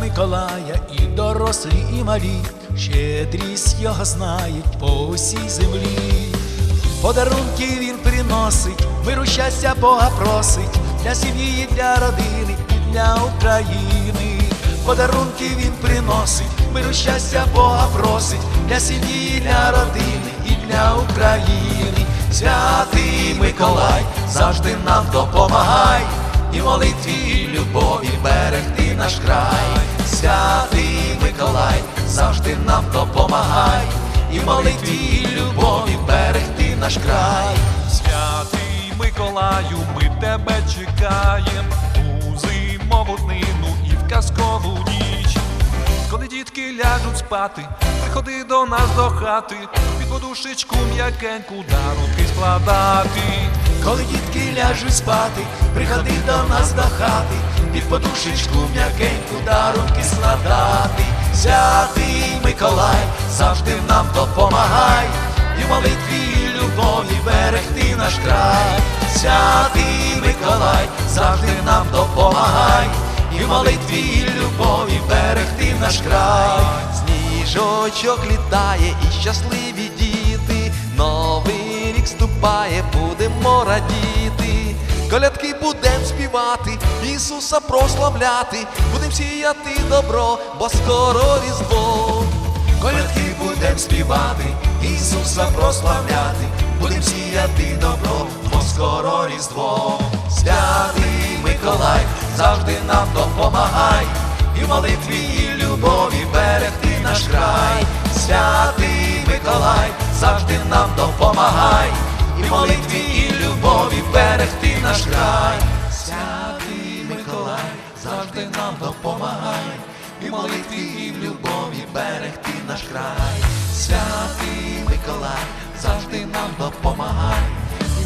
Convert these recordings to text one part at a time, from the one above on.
Миколая і дорослі, і малі, щедрість його знають по усій землі. Подарунки він приносить, миру щастя Бога просить для сім'ї, і для родини і для України. Подарунки він приносить, миру щастя Бога просить для сім'ї, і для родини і для України. Святий Миколай, завжди нам допомагай, і молитві і любові берегти наш край. Святий Миколай, завжди нам допомагай, і молитві і любові берегти наш край. Святий Миколаю, ми тебе чекаєм у зимову днину і в казкову ніч. Коли дітки ляжуть спати, приходи до нас до хати, під подушечку м'якеньку дарунки складати. Коли дітки ляжуть спати, приходи до нас до хати, під подушечку м'якеньку дарунки складати. Святий Миколай, завжди нам допомагай, і молитві і любові берегти наш край. Святий Миколай, завжди нам допомагай, і молитві і любові берегти наш край. Сніжочок літає і щасливі діти, новий рік ступає, будемо радіти. Колядки будем співати, Ісуса прославляти, будем сіяти добро, бо скоро різдво. Колядки будем співати, Ісуса прославляти, будем сіяти добро, бо скоро Різдво. Святий Миколай, завжди нам допомагай, і молитві і любові берегти наш край. Святий Миколай, завжди нам допомагай, і молитві наш край. Святий Миколай, завжди нам допомагай, і молитві і в любові берегти наш край. Святий Миколай, завжди нам допомагай,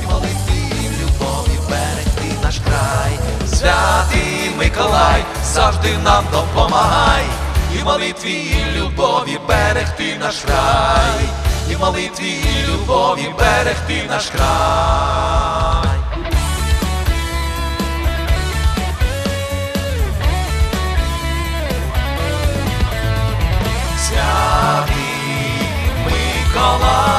і молитві і в любові берегти наш край. Святий Миколай, завжди нам допомагай, і молитві і любові берегти наш край, і молитві і любові берегти наш край. call us.